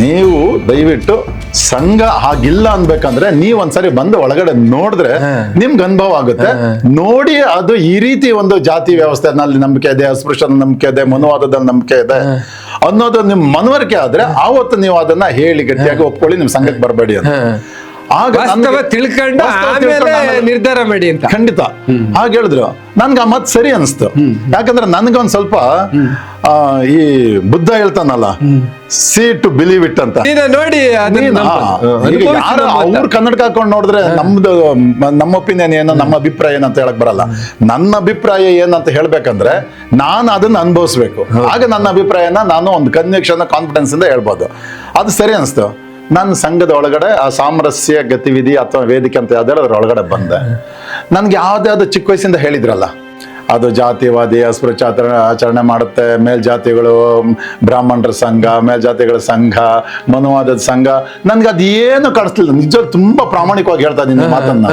ನೀವು ದಯವಿಟ್ಟು ಸಂಘ ಹಾಗಿಲ್ಲ ಅನ್ಬೇಕಂದ್ರೆ ನೀವ್ ಒಂದ್ಸರಿ ಬಂದು ಒಳಗಡೆ ನೋಡಿದ್ರೆ ನಿಮ್ಗೆ ಅನುಭವ ಆಗುತ್ತೆ. ನೋಡಿ ಅದು ಈ ರೀತಿ ಒಂದು ಜಾತಿ ವ್ಯವಸ್ಥೆನಲ್ಲಿ ನಂಬಿಕೆ ಇದೆ ಅಸ್ಪೃಶ್ಯ ನಂಬಿಕೆ ಇದೆ ಮನುವಾದದಲ್ಲಿ ನಂಬಿಕೆ ಇದೆ ಅನ್ನೋದು ನಿಮ್ ಮನವರಿಕೆ ಆದ್ರೆ ಆವತ್ತು ನೀವು ಅದನ್ನ ಹೇಳಿ ಗಟ್ಟಿಯಾಗಿ ಒಪ್ಕೊಳ್ಳಿ ನಿಮ್ ಸಂಘಕ್ಕೆ ಬರಬೇಡಿ ಅಂತ. ಆಗ ತಿಳ್ಕೊಂಡು ನಿರ್ಧಾರ ಮಾಡಿ ಅಂತ. ಖಂಡಿತ. ಹಾಗೆ ಹೇಳಿದ್ರು. ನನ್ಗೆ ಆ ಮತ್ ಸರಿ ಅನಿಸ್ತು. ಯಾಕಂದ್ರೆ ನನ್ಗೊಂದ್ ಸ್ವಲ್ಪ ಈ ಬುದ್ಧ ಹೇಳ್ತಾನಲ್ಲ ಸಿ ಟು ಬಿಲೀವ್ ಇಟ್ ಅಂತ. ನೀನು ನೋಡಿ ಯಾರು. ಅವ್ರ ಕನ್ನಡಕ ಹಾಕೊಂಡು ನೋಡಿದ್ರೆ ನಮ್ದು ನಮ್ಮ ಒಪಿನಿಯನ್ ಏನು ನಮ್ಮ ಅಭಿಪ್ರಾಯ ಏನಂತ ಹೇಳಕ್ ಬರಲ್ಲ. ನನ್ನ ಅಭಿಪ್ರಾಯ ಏನಂತ ಹೇಳ್ಬೇಕಂದ್ರೆ ನಾನು ಅದನ್ನ ಅನುಭವಿಸ್ಬೇಕು. ಆಗ ನನ್ನ ಅಭಿಪ್ರಾಯನ ನಾನು ಒಂದು ಕನ್ವಿಕ್ಷನ್ ಕಾನ್ಫಿಡೆನ್ಸ್ ಇಂದ ಹೇಳ್ಬೋದು. ಅದು ಸರಿ ಅನಿಸ್ತು. ನನ್ನ ಸಂಘದ ಒಳಗಡೆ ಆ ಸಾಮರಸ್ಯ ಗತಿವಿಧಿ ಅಥವಾ ವೇದಿಕೆ ಅಂತ ಯಾವ್ದು ಅದ್ರ ಒಳಗಡೆ ಬಂದೆ. ನನ್ಗೆ ಯಾವ್ದಾವ್ದು ಚಿಕ್ಕ ವಯಸ್ಸಿಂದ ಹೇಳಿದ್ರಲ್ಲ ಅದು ಜಾತಿವಾದಿ ಅಸ್ಪೃಶ್ಯಾಚರಣೆ ಆಚರಣೆ ಮಾಡುತ್ತೆ. ಮೇಲ್ಜಾತಿಗಳು ಬ್ರಾಹ್ಮಣರ ಸಂಘ, ಮೇಲ್ಜಾತಿಗಳ ಸಂಘ, ಮನುವಾದದ ಸಂಘ. ನನ್ಗೆ ಅದೇನು ಕಾಣಿಸ್ತಿಲ್ಲ ನಿಜ, ತುಂಬಾ ಪ್ರಾಮಾಣಿಕವಾಗಿ ಹೇಳ್ತಾ ಇದ್ದೀನಿ ಮಾತನ್ನ.